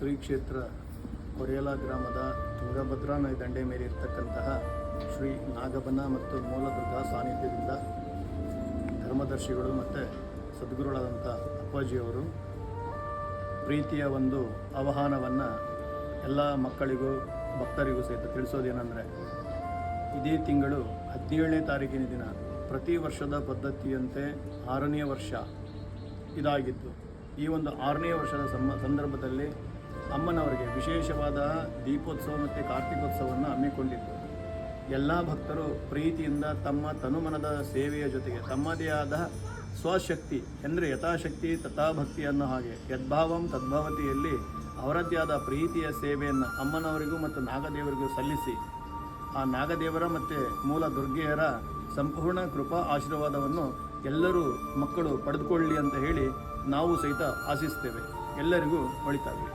ಶ್ರೀ ಕ್ಷೇತ್ರ ಕೊರೇಲ ಗ್ರಾಮದ ತುಂಗಭದ್ರಾ ನದಿ ದಂಡೆ ಮೇಲೆ ಇರತಕ್ಕಂತಹ ಶ್ರೀ ನಾಗಬನ ಮತ್ತು ಮೂಲದುರ್ಗ ಸಾನ್ನಿಧ್ಯದಿಂದ ಧರ್ಮದರ್ಶಿಗಳು ಮತ್ತು ಸದ್ಗುರುಗಳಾದಂಥ ಅಪ್ಪಾಜಿಯವರು ಪ್ರೀತಿಯ ಒಂದು ಆಹ್ವಾನವನ್ನು ಎಲ್ಲ ಮಕ್ಕಳಿಗೂ ಭಕ್ತರಿಗೂ ಸಹಿತ ತಿಳಿಸೋದೇನೆಂದರೆ, ಇದೇ ತಿಂಗಳು ಹದಿನೇಳನೇ ತಾರೀಕಿನ ದಿನ ಪ್ರತಿ ವರ್ಷದ ಪದ್ಧತಿಯಂತೆ ಆರನೇ ವರ್ಷ ಇದಾಗಿತ್ತು ಈ ಒಂದು ಆರನೇ ವರ್ಷದ ಸಂದರ್ಭದಲ್ಲಿ ಅಮ್ಮನವರಿಗೆ ವಿಶೇಷವಾದ ದೀಪೋತ್ಸವ ಮತ್ತು ಕಾರ್ತಿಕೋತ್ಸವವನ್ನು ಹಮ್ಮಿಕೊಂಡಿದ್ದರು. ಎಲ್ಲ ಭಕ್ತರು ಪ್ರೀತಿಯಿಂದ ತಮ್ಮ ತನುಮನದ ಸೇವೆಯ ಜೊತೆಗೆ ತಮ್ಮದೇ ಆದ ಸ್ವಶಕ್ತಿ ಅಂದರೆ ಯಥಾಶಕ್ತಿ, ತಥಾಭಕ್ತಿ ಅನ್ನೋ ಹಾಗೆ ಯದ್ಭಾವಂ ತದ್ಭವತಿಯಲ್ಲಿ ಅವರದ್ದೇ ಆದ ಪ್ರೀತಿಯ ಸೇವೆಯನ್ನು ಅಮ್ಮನವರಿಗೂ ಮತ್ತು ನಾಗದೇವರಿಗೂ ಸಲ್ಲಿಸಿ ಆ ನಾಗದೇವರ ಮತ್ತು ಮೂಲ ದುರ್ಗೆಯರ ಸಂಪೂರ್ಣ ಕೃಪಾ ಆಶೀರ್ವಾದವನ್ನು ಎಲ್ಲರೂ ಮಕ್ಕಳು ಪಡೆದುಕೊಳ್ಳಿ ಅಂತ ಹೇಳಿ ನಾವು ಸಹಿತ ಆಶಿಸ್ತೇವೆ. ಎಲ್ಲರಿಗೂ ಒಳಿತಾಗಲಿ.